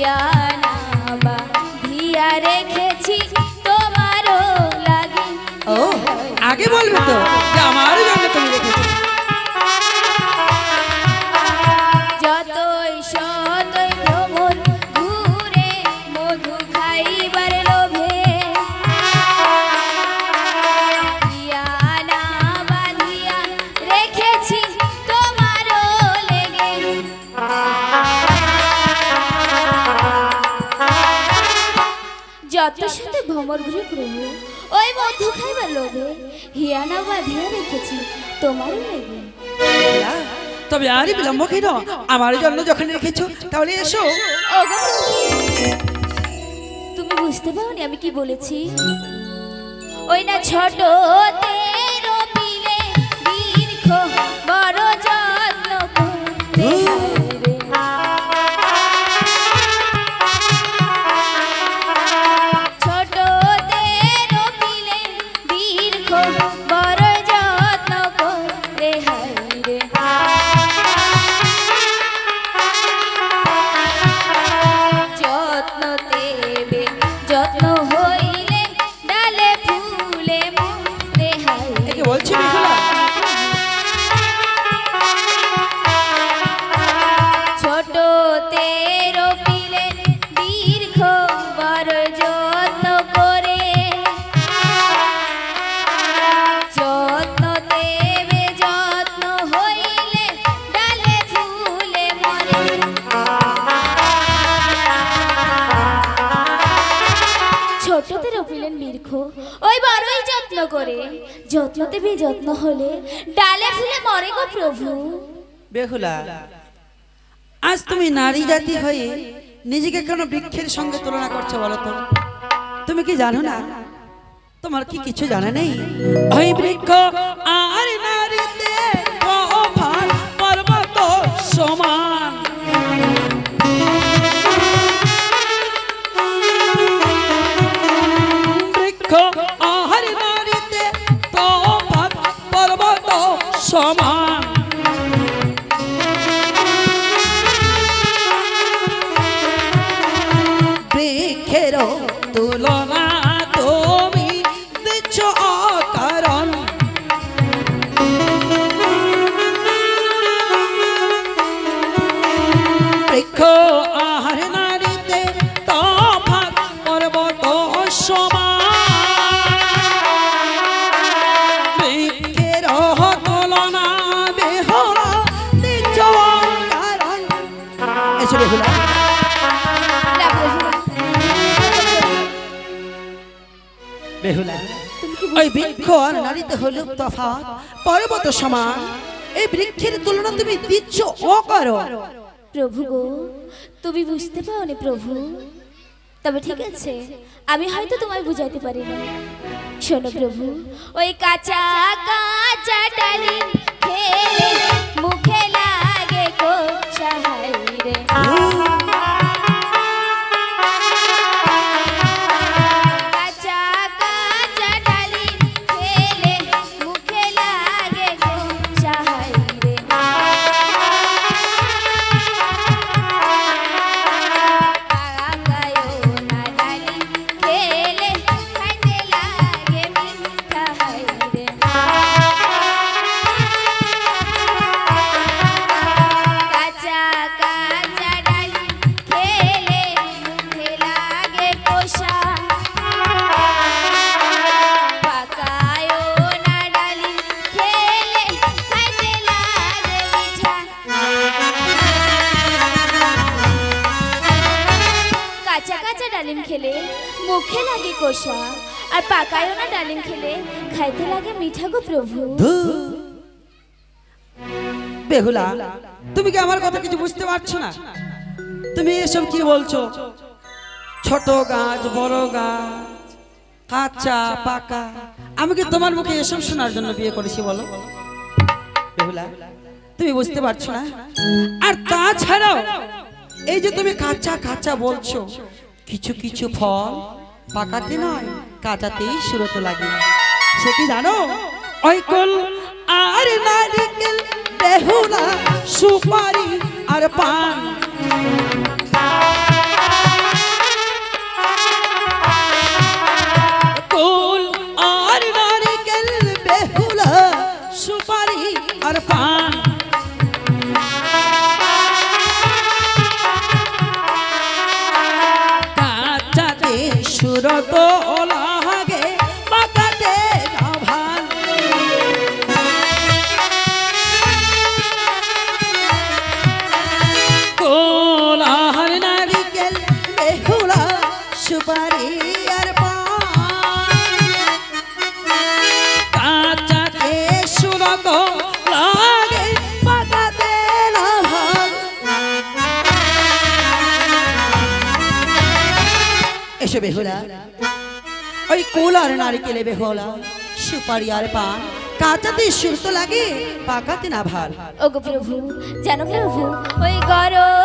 হিয়ানা বা ধিয়া রেখেছি তোমারও লাগে। ও আগে বলবে তো? ভ্রমর ঘুরে প্রভু ওই মধু খাইবার লোভে হিয়ানা বাঁধিয়া রেখেছি তোমারও লেগে। তবে আর বিলম্ব কেন? আমার জন্য যখন রেখেছো তাহলে এসো। তুমি বুঝতে পারোনি আমি কি বলেছি? ওই না ছোট বেহুলা। আজ তুমি নারী জাতি হয়ে নিজেকে কেন বৃক্ষের সঙ্গে তুলনা করছ বলো তো? তুমি কি জানো না? তোমার কি কিছু জানা নেই? ওই বৃক্ষ আর নারীতে পর্বত সমান। বৃক্ষ আর নারীতে পর্বত সমান। ওই বৃক্ষ আর নারীতে হইল তফাৎ, পর্বত সমান। এই বৃক্ষের তুলনা তুমি দিচ্ছ করো। প্রভু গো, তুমি বুঝতে পারো নি প্রভু। তবে ঠিক আছে, আমি হয়তো তোমায় বুঝাইতে পারি না শোনো প্রভু, ওই কাঁচা কাঁচা ডালি খেলে কষা। আর পাকায়ও না ডালিম খেলে, খাইতে লাগে মিঠা গো প্রভু। বেহুলা, তুমি কি আমার কথা কিছু বুঝতে পারছ না? তুমি এসব কি বলছো? ছোট গাছ, বড় গাছ, কাঁচা, পাকা। আমি কি তোমার মুখে এসব শোনার জন্য বিয়ে করেছি বলো? বেহুলা, তুমি বুঝতে পারছ না? আর তাছাড়াও, এই যে তুমি কাঁচা কাঁচা বলছো, কিছু কিছু ফল পাকাতে নয়, কাঁচাতেই সুরত লাগে। সে কি জানো? ঐকল আর নারিকেল বেহুলা, সুপারি আর পান। আর আর পান। নুসরত ওলা আর বেহলা, সুপারি আর পান কাঁচাতে তো লাগে, পাকাতে না ভালো ওগো প্রভু, জানো প্রভু, ওই গরম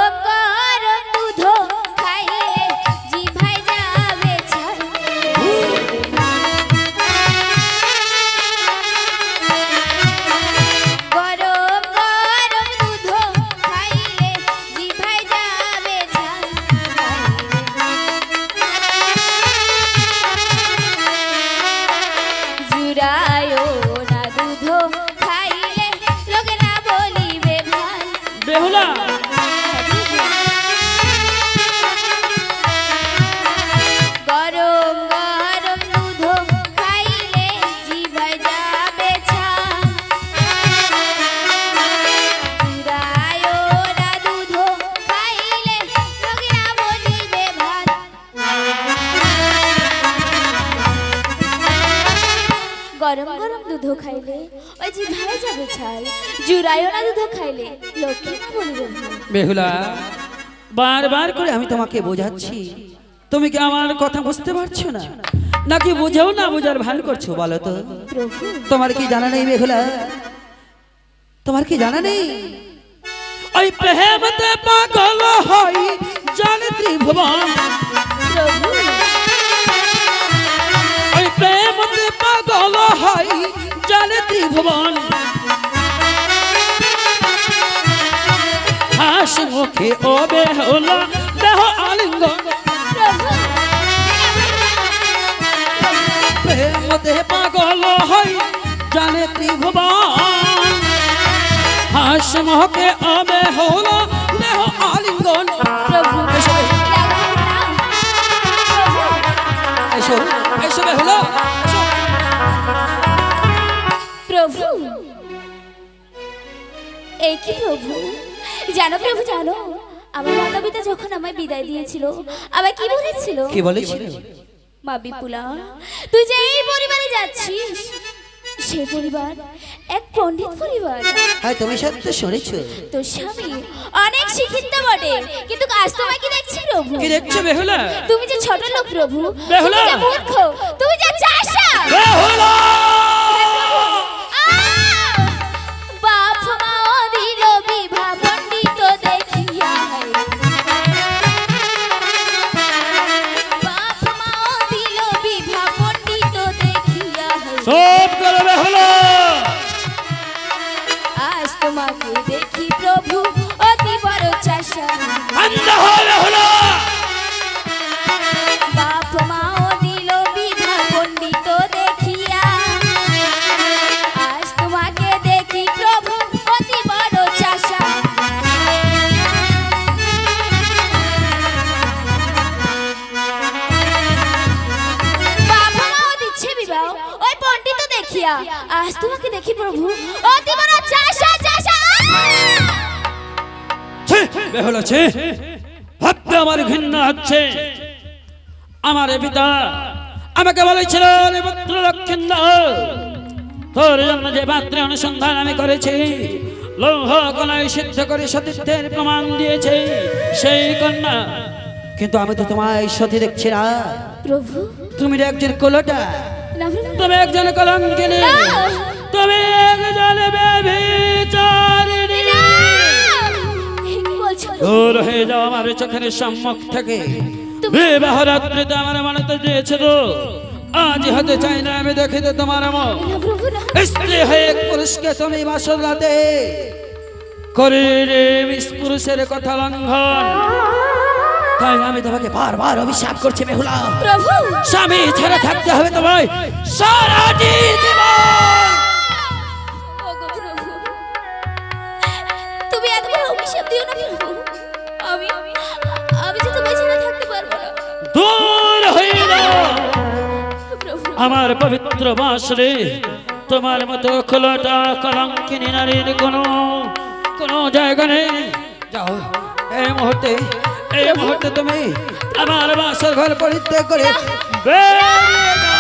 খাইলে? ওই জিভায় যাবে ছাল জুড়ায়ও না দুধ খাইলে? লোকে না বলিবে বেহুলা বারবার করে আমি তোমাকে বোঝাচ্ছি। তুমি কি আমার কথা বুঝতে পারছ না? নাকি বুঝেও না বুঝার ভান করছ বলো তো? তোমার কি জানা নেই বেহুলা? তোমার কি জানা নেই? ওই প্রেমতে পাগল হই জানে ত্রিভুবন। ওই প্রেমতে পাগল হই জানে ত্রিভুবন। হাসি মুখে ও বেহুলা দেহ আলিঙ্গন। প্রভু প্রেমতে পাগল হই, জানে ত্রিভুবন। হাসি মুখে ও বেহুলা দেহ আলিঙ্গন। প্রভু এসো এসো বেহুলা প্রভু। এই কি প্রভু? জানো প্রভু জানো আমার মাতা পিতা যখন আমায় বিদায় দিয়েছিল আমায় কি বলেছিল? কি বলেছিল? মা বিপুলা তুই যে এই পরিবারে যাচ্ছিস সেই পরিবার এক পণ্ডিত পরিবার। হ্যাঁ তুমি সত্য শুনেছো? তোর স্বামী অনেক শিক্ষিত বটে কিন্তু আজ তোমায় কি দেখছি প্রভু? কি দেখছ বেহুলা? তুমি যে ছোট লোক প্রভু বেহুলা! তুমি যে মূর্খ তুমি যে চাষা! বেহুলা! দেখিয়া সব আজ তোমাকে দেখি প্রভু। অতি বড় চাষা চাষা ছি, বেহুলা ছি। ভাবতে আমার ঘৃণা হচ্ছে। আমার পিতা আমাকে বলেছিল "রে পুত্র তোর জন্য যে পাত্রে অনুসন্ধান আমি করেছি লৌহ কলায় সিদ্ধ করে সতীর্থের প্রমাণ দিয়েছে সেই কন্যা। কিন্তু আমি তো তোমায় সতী দেখছি না। প্রভু? তুমি একজন কোলটা তুমি একজন কলঙ্কিনী! তুমি একজন দূর হয়ে যাও আমার চোখের সম্মুখ থেকে। বিবাহ রাত্রিতে আমার মনে তো দিয়েছিল। আজ হতে চাই না আমি দেখিতে তোমার মন স্ত্রী হয়ে পুরুষকে তুমি বাসর রাতে করে রে পুরুষের কথা লঙ্ঘন। তাই আমি তোমাকে বারবার অভিশাপ করছি বেহুলা প্রভু! স্বামী ছাড়া থাকতে হবে তোমায়। সারাটি জীবন। তুমি এত বড় অভিশাপ দিও না প্রভু। আমি আমি যে তোমায় ছেড়ে থাকতে পারব না। দূর হয়ে যাও। আমার পবিত্র বাসরে তোমার মতো খোলাটা কলঙ্কিনী নারীর কোনো কোনো জায়গা নেই। যাও এই মুহূর্তে এই মুহূর্তে তুমি আমার বাসর ঘর পরিত্যাগ করে বেরিয়ে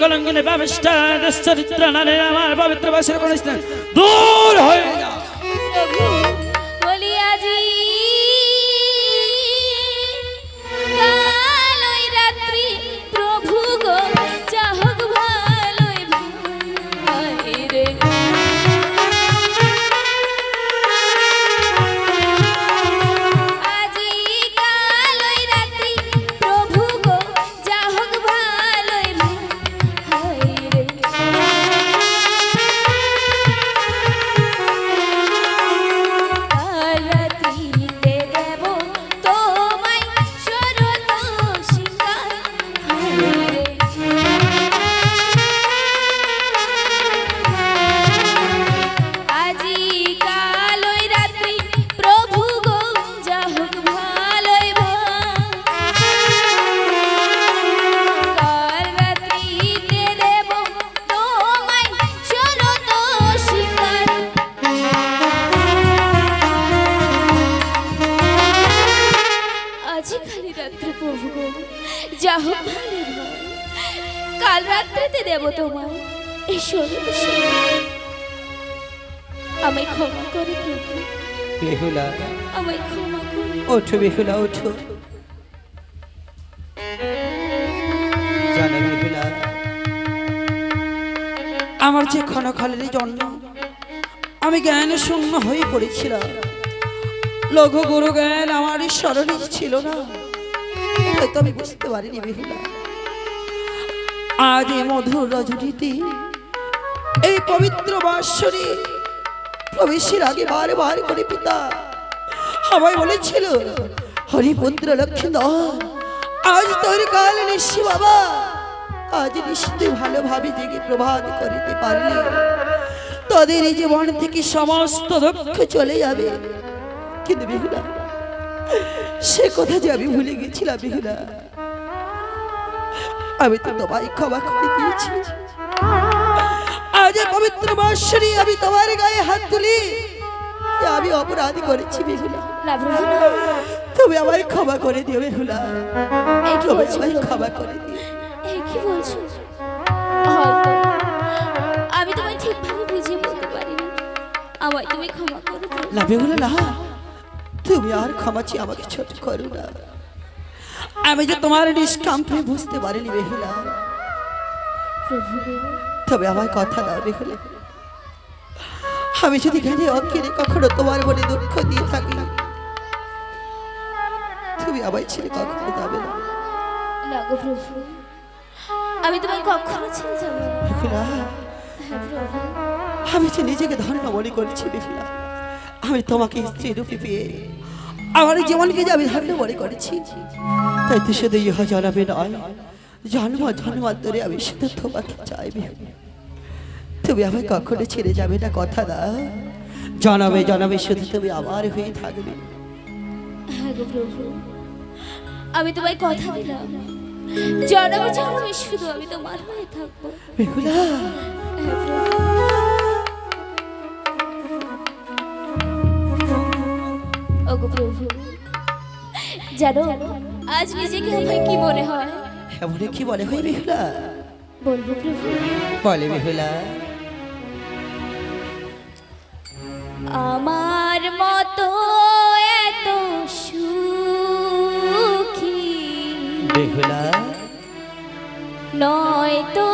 কলঙ্কিনী ব্যবস্থা চরিত্র নারী আমার পবিত্র বাসের কোন দূর হয়ে ওঠো বেহুলা, ওঠো। আমার যে ক্ষণকালের জন্য আমি জ্ঞান শূন্য হয়ে পড়েছিলাম। লঘু গুরু জ্ঞান আমার স্মরণে ছিল না। হয়তো আমি বুঝতে পারিনি বেহুলা। আজ এই মধুর রজনীতে, এই পবিত্র বাসরে প্রবেশের আগে বারে বার করে পিতা আমায় বলেছিল, হরিপুত্র লক্ষ্মীধর আজ তোর কাল নিশি বাবা। আজ নিশ্চিত ভালোভাবে জেগে প্রভাত করিতে পারলে। তোদের এই জীবন থেকে সমস্ত দক্ষ চলে যাবে। কিন্তু বিহুলা সে কথা যে আমি ভুলে গেছিলাম বিহুলা আমি তো তোমায় ক্ষমা করে দিয়েছি। আজ পবিত্র বাসরি আমি তোমার গায়ে হাত তুলি। আমি অপরাধ করেছি বিহুলা তুমি আমায় ক্ষমা করে দিও বিহুলা তুমি আমায় ক্ষমা করে দিও। কি বলছো? আমি তোমায় ঠিকভাবে বুঝিয়ে বলতে পারিনি। আমায় তুমি ক্ষমা করো প্রভু। না বেহুলা না। তুমি আর ক্ষমা চেয়ে আমাকে ছোট করো না। আমি যে তোমার নিষ্কাম প্রেম বুঝতে পারিনি বেহুলা প্রভু তবে আমার কথা দাও বেহুলা আমি যদি জ্ঞানে অজ্ঞানে কখনো তোমার মনে দুঃখ দিয়ে থাকি তুমি আমায় ছেড়ে কখনো যাবে না। প্রভু আমি তোমায় কখনো ছেড়ে যাব না। হ্যাঁ আমি যে নিজেকে ধন্য মনে করছি বেহুলা আমি তোমাকে স্ত্রী রূপে পেয়ে আমার জীবনকে যে আমি ধন্য মনে করেছি তাই তো শুধু ইহা জানাবে নয় জন্ম জন্মান্তরে আমি শুধু তোমাকে চাইবে। তুমি আমায় কখনো ছেড়ে যাবে না কথা না। জানাবে জানাবে শুধু তুমি আমার হয়ে থাকবে। হ্যাঁ গো প্রভু। আমি তোমায় কথা দিলাম। জনমে জনমে শুধু আমি তোমার হয়ে থাকব। প্রভু ওগো প্রভু জানো আজ নিজেকে আমার কি মনে হয়? এমন কি বলে হয় বেহুলা বলব প্রভু। বলে বেহুলা আমার মতো বেহুলা। নয় তো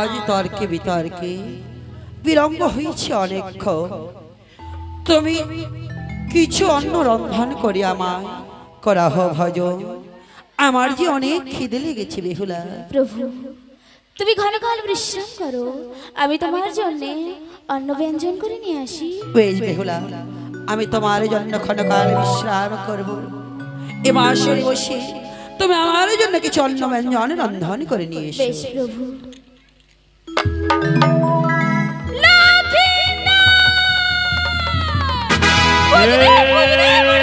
আজ তর্কে বিতর্কে বিলম্ব হয়েছে অনেকক্ষণ। তুমি কিছু অন্ন রন্ধন করি আমার করাহ ভজ আমার যে অনেক খিদে লেগেছে বেহুলা। প্রভু তুমি ঘন ঘন বিশ্রাম করো। আমি তোমার জন্য অন্ন ব্যঞ্জন করে নিয়ে আসি। বেশ বেহুলা আমি তোমার জন্য ক্ষণকাল বিশ্রাম করব। এ মাসে বসে তুমি আমার জন্য কিছু অন্ন ব্যঞ্জন রন্ধন করে নিয়ে এসো। বেশ প্রভু। এই,